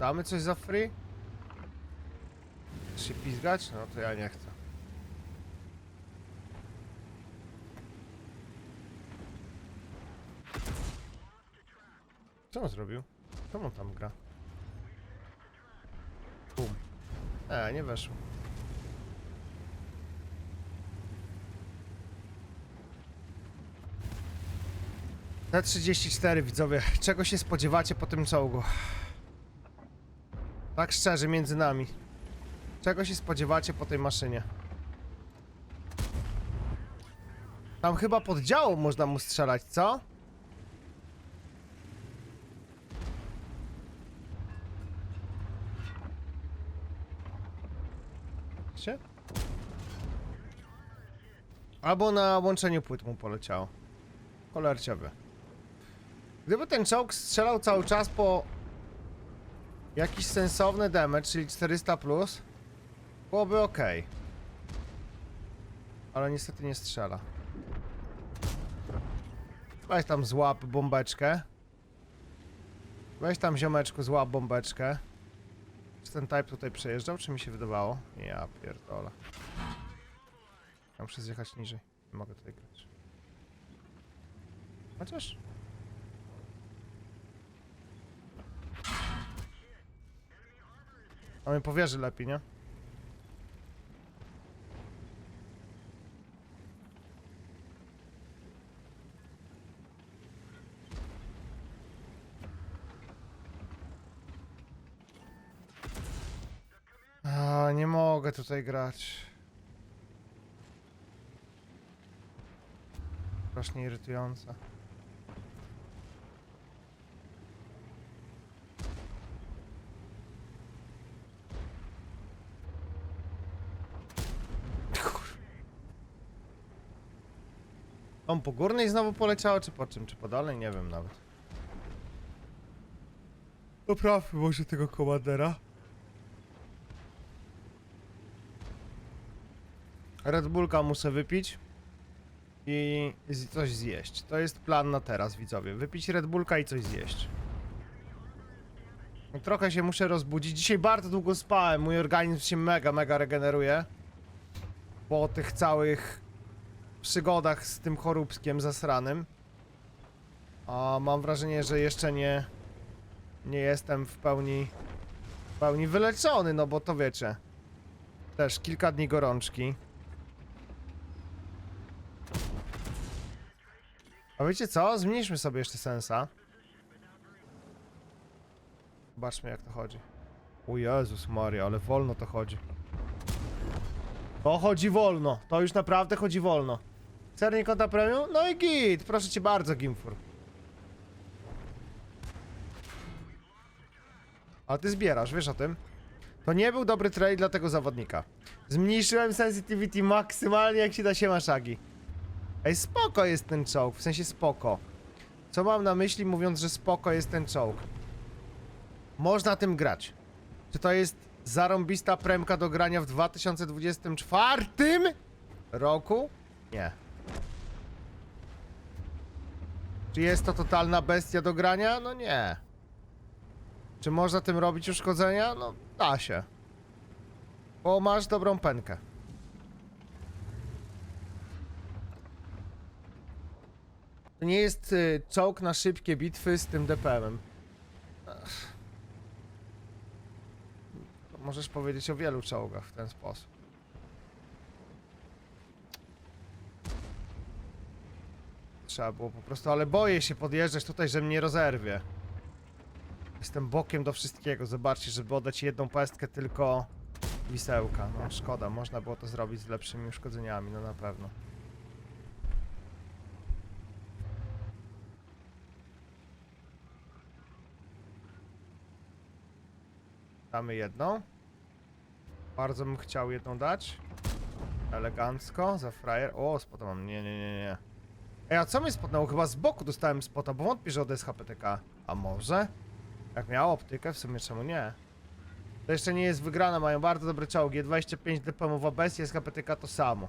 Damy coś za free? Chcesz się pizgać? No to ja nie chcę. Co on zrobił? Czemu on tam gra? Bum. E, nie weszło. T34 widzowie, czego się spodziewacie po tym czołgu? Tak szczerze, między nami. Czego się spodziewacie po tej maszynie? Tam chyba pod działą można mu strzelać, co? Się? Albo na łączeniu płyt mu poleciało. Kolerciowy. Gdyby ten czołg strzelał cały czas po jakiś sensowny damage, czyli 400 plus, byłoby ok. Ale niestety nie strzela. Weź tam złap bombeczkę. Weź tam ziomeczku złap bombeczkę. Czy ten type tutaj przejeżdżał, czy mi się wydawało? Ja pierdolę. Ja muszę zjechać niżej. Nie mogę tutaj grać. Chociaż... A mnie powierzy lepiej, nie? A, nie mogę tutaj grać. Strasznie irytujące. On po górnej znowu poleciało, czy po czym? Czy po dalej? Nie wiem nawet. Poprawmy może tego komandera. Red Bullka muszę wypić i coś zjeść. To jest plan na teraz, widzowie. Wypić Red Bullka i coś zjeść. No, Trochę się muszę rozbudzić. Dzisiaj bardzo długo spałem. Mój organizm się mega, mega regeneruje. Po tych całych przygodach z tym choróbskiem zasranym. A mam wrażenie, że jeszcze nie nie jestem w pełni w pełni wyleczony, no bo to wiecie. Też kilka dni gorączki. A wiecie co? Zmniejszmy sobie jeszcze sensa. Zobaczmy jak to chodzi. O Jezus Maria, ale wolno to chodzi. To chodzi wolno. To już naprawdę chodzi wolno. Cernik konta premium? No i git. Proszę cię bardzo, Gimfur. A ty zbierasz, wiesz o tym? To nie był dobry trade dla tego zawodnika. Zmniejszyłem sensitivity maksymalnie jak się da się maszagi. Ej, spoko jest ten czołg, w sensie spoko. Co mam na myśli mówiąc, że spoko jest ten czołg? Można tym grać. Czy to jest zarąbista premka do grania w 2024 roku? Nie. Czy jest to totalna bestia do grania? No nie. Czy można tym robić uszkodzenia? No, da się. Bo masz dobrą penkę. To nie jest y, czołg na szybkie bitwy z tym DPM-em. Możesz powiedzieć o wielu czołgach w ten sposób. Trzeba było po prostu, ale boję się podjeżdżać tutaj, że mnie rozerwie. Jestem bokiem do wszystkiego. Zobaczcie, żeby oddać jedną pestkę tylko wisełka. No szkoda, można było to zrobić z lepszymi uszkodzeniami, no na pewno. Damy jedną. Bardzo bym chciał jedną dać. Elegancko, za frajer. O, spota mam. Nie, nie, nie, nie. Ej, a co mnie spotnęło? Chyba z boku dostałem spota, bo wątpię, że od SHPTK. A może? Jak miał optykę, w sumie czemu nie? To jeszcze nie jest wygrana, mają bardzo dobre czołgi. 25 DPM-owa bestia, SHPTK to samo.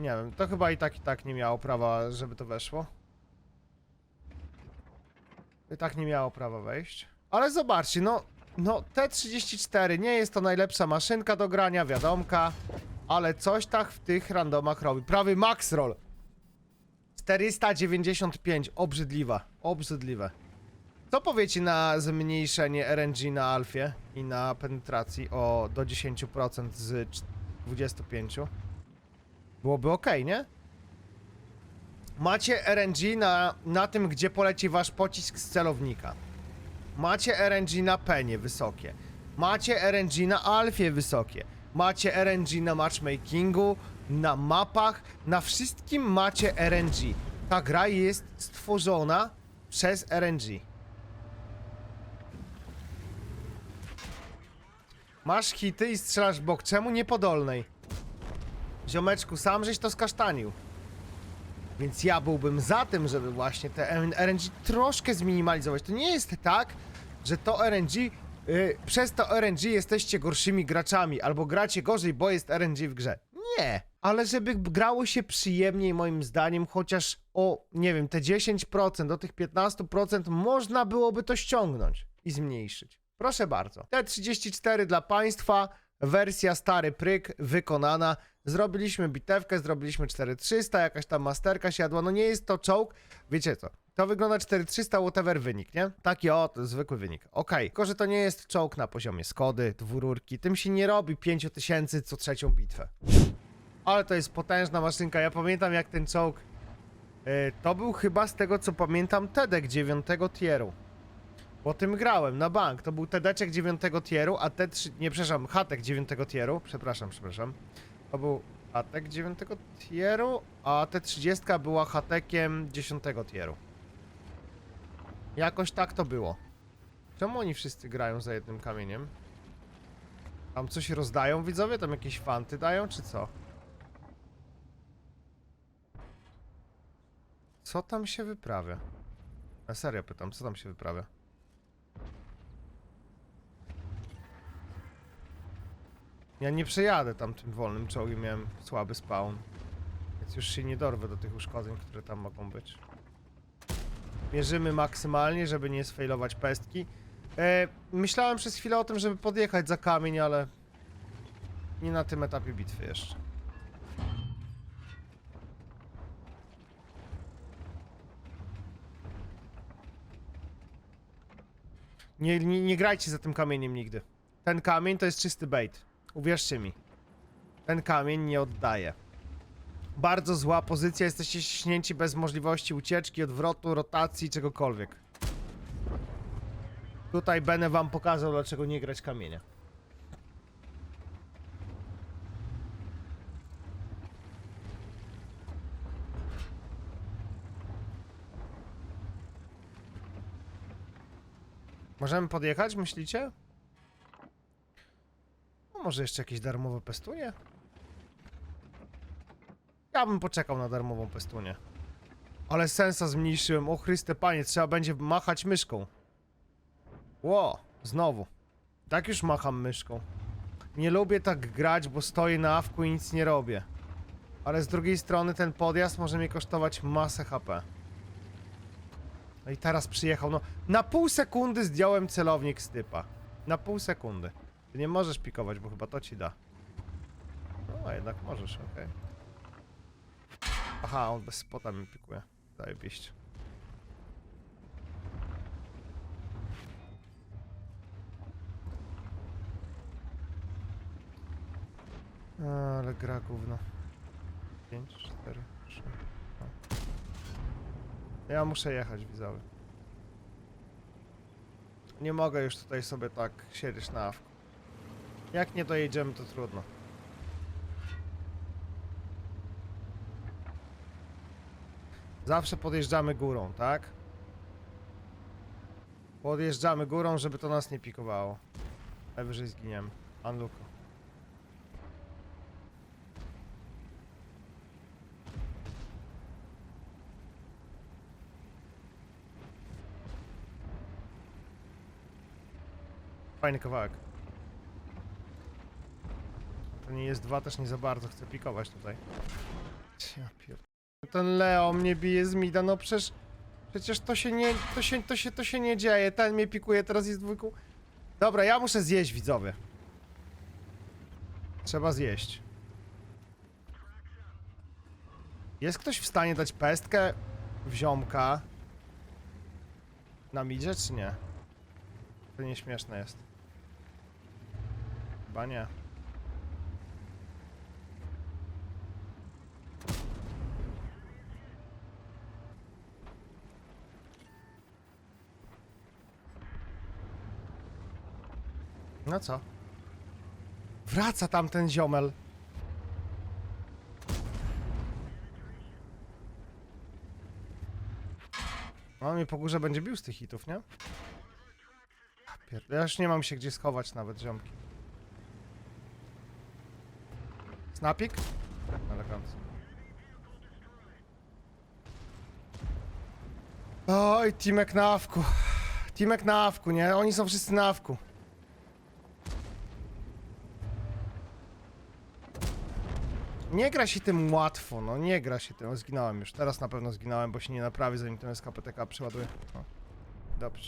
Nie wiem, to chyba i tak i tak nie miało prawa, żeby to weszło. I tak nie miało prawa wejść. Ale zobaczcie, no, no T34 nie jest to najlepsza maszynka do grania, wiadomka, ale coś tak w tych randomach robi. Prawy max roll. 495, obrzydliwa, obrzydliwe. Co powiecie na zmniejszenie RNG na alfie i na penetracji o do 10% z cz- 25? Byłoby ok, nie? Macie RNG na, na tym, gdzie poleci wasz pocisk z celownika. Macie RNG na penie wysokie. Macie RNG na alfie wysokie. Macie RNG na matchmakingu, na mapach, na wszystkim macie RNG. Ta gra jest stworzona przez RNG. Masz hity i strzelasz bok. Czemu niepodolnej? Ziomeczku, sam żeś to skasztanił. Więc ja byłbym za tym, żeby właśnie te RNG troszkę zminimalizować. To nie jest tak, że to RNG, y, przez to RNG jesteście gorszymi graczami, albo gracie gorzej, bo jest RNG w grze. Nie, ale żeby grało się przyjemniej, moim zdaniem, chociaż o, nie wiem, te 10%, do tych 15% można byłoby to ściągnąć i zmniejszyć. Proszę bardzo. T34 dla Państwa, wersja stary pryk, wykonana. Zrobiliśmy bitewkę, zrobiliśmy 4300, jakaś tam masterka siadła. No nie jest to czołg, wiecie co? To wygląda 4300, whatever wynik, nie? Taki o, to zwykły wynik. Okej, tylko że to nie jest czołg na poziomie Skody, dwururki. Tym się nie robi 5000 co trzecią bitwę. Ale to jest potężna maszynka. Ja pamiętam jak ten czołg. y, to był chyba z tego co pamiętam Tedek 9 tieru. Po tym grałem na bank. To był Tedeczek 9 tieru, a T3. Nie, przepraszam, Hatek 9 tieru. Przepraszam, przepraszam. To był Hatek 9 tieru, a T30 była Hatekiem 10 tieru. Jakoś tak to było. Czemu oni wszyscy grają za jednym kamieniem? Tam coś rozdają widzowie? Tam jakieś fanty dają, czy co? Co tam się wyprawia? Na serio pytam, co tam się wyprawia? Ja nie przejadę tam tym wolnym czołgiem, miałem słaby spawn. Więc już się nie dorwę do tych uszkodzeń, które tam mogą być. Mierzymy maksymalnie, żeby nie sfailować pestki. E, myślałem przez chwilę o tym, żeby podjechać za kamień, ale nie na tym etapie bitwy jeszcze. Nie, nie, nie grajcie za tym kamieniem nigdy. Ten kamień to jest czysty bait. Uwierzcie mi. Ten kamień nie oddaje. Bardzo zła pozycja, jesteście ściśnięci bez możliwości ucieczki, odwrotu, rotacji, czegokolwiek. Tutaj Bene wam pokazał, dlaczego nie grać kamienia. Możemy podjechać, myślicie? No może jeszcze jakieś darmowe pestunie? Ja bym poczekał na darmową pestunię. Ale sensa zmniejszyłem. O Chryste Panie, trzeba będzie machać myszką. Ło, znowu. Tak już macham myszką. Nie lubię tak grać, bo stoję na awku i nic nie robię. Ale z drugiej strony ten podjazd może mnie kosztować masę HP. No i teraz przyjechał, no na pół sekundy zdjąłem celownik z typa. Na pół sekundy. Ty nie możesz pikować, bo chyba to ci da. No, a jednak możesz, okej. Aha, on bez spota mi pikuje. Zajebiście. A, Ale gra gówno. 5, 4, 3, Ja muszę jechać, widzowie. Nie mogę już tutaj sobie tak siedzieć na awku. Jak nie dojedziemy, to trudno. Zawsze podjeżdżamy górą, tak? Podjeżdżamy górą, żeby to nas nie pikowało. Najwyżej zginiemy. Unluko. Fajny kawałek. To nie jest dwa, też nie za bardzo chcę pikować tutaj. Ja pier... Ten Leo mnie bije z mida, no przecież... Przecież to się nie, to się, to się, to się nie dzieje. Ten mnie pikuje, teraz jest dwójką. Dobra, ja muszę zjeść, widzowie. Trzeba zjeść. Jest ktoś w stanie dać pestkę w ziomka na midzie, czy nie? To nieśmieszne jest. Chyba nie. No co? Wraca tam ten ziomel. No mnie po górze będzie bił z tych hitów, nie? Ja już nie mam się gdzie schować nawet, ziomki. Snapik? Elegancko. Oj, Timek na awku. Timek na awku, nie? Oni są wszyscy na awku. Nie gra się tym łatwo, no nie gra się tym. Zginąłem już. Teraz na pewno zginąłem, bo się nie naprawi, zanim ten SKPTK przeładuje. No. Dobrze.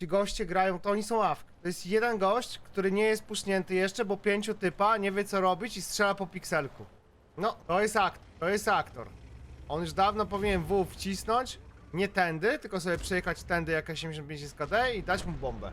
Ci goście grają, to oni są awk. To jest jeden gość, który nie jest pusznięty jeszcze, bo pięciu typa nie wie co robić i strzela po pikselku. No, to jest akt, to jest aktor. On już dawno powinien W wcisnąć, nie tędy, tylko sobie przejechać tędy jak 85 SKD i dać mu bombę.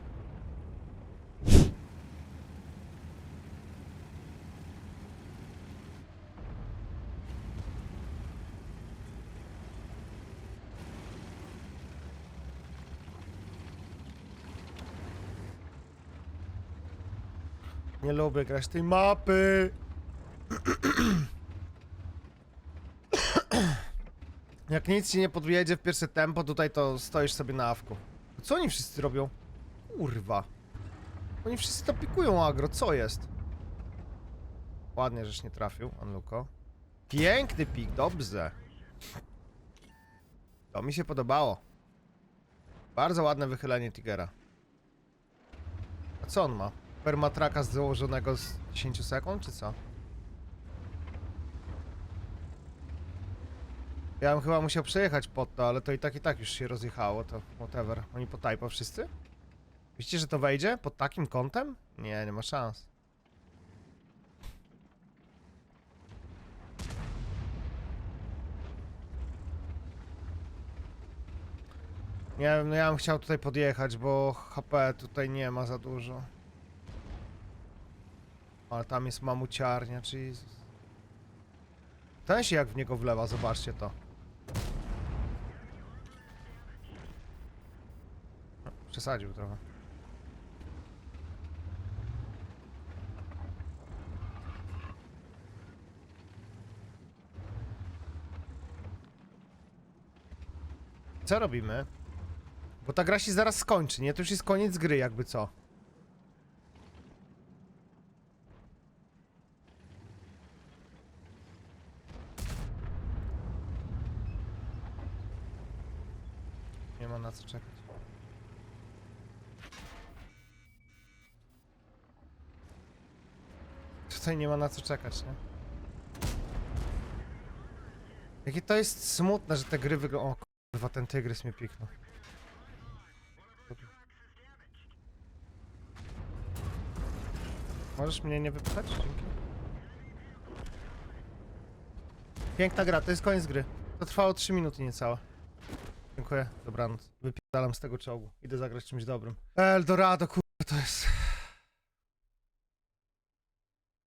Nie lubię grać tej mapy. Jak nic ci nie podjedzie w pierwsze tempo, tutaj to stoisz sobie na awku. Co oni wszyscy robią? Kurwa. Oni wszyscy to pikują agro, co jest? Ładnie, żeś nie trafił, Anluko. Piękny pik, dobrze. To mi się podobało. Bardzo ładne wychylenie Tigera. A co on ma? Permatraka założonego z 10 sekund, czy co? Ja bym chyba musiał przejechać pod to, ale to i tak i tak już się rozjechało, to whatever. Oni po typo wszyscy? Widzicie, że to wejdzie pod takim kątem? Nie, nie ma szans. Nie wiem, no ja bym chciał tutaj podjechać, bo HP tutaj nie ma za dużo. Ale tam jest mamuciarnia, czyli... Ten się jak w niego wlewa, zobaczcie to. No, Przesadził trochę. Co robimy? Bo ta gra się zaraz skończy, nie? To już jest koniec gry, jakby co. Nie ma na co czekać. Tutaj nie ma na co czekać, nie? Jakie to jest smutne, że te gry wyglądają... O kurwa, ten tygrys mnie piknął. Możesz mnie nie wypchać? Dzięki. Piękna gra, to jest koniec gry. To trwało 3 minuty niecałe. Dziękuję, dobranoc. Wypierdalam z tego czołgu. Idę zagrać czymś dobrym. Eldorado, kurwa, to jest...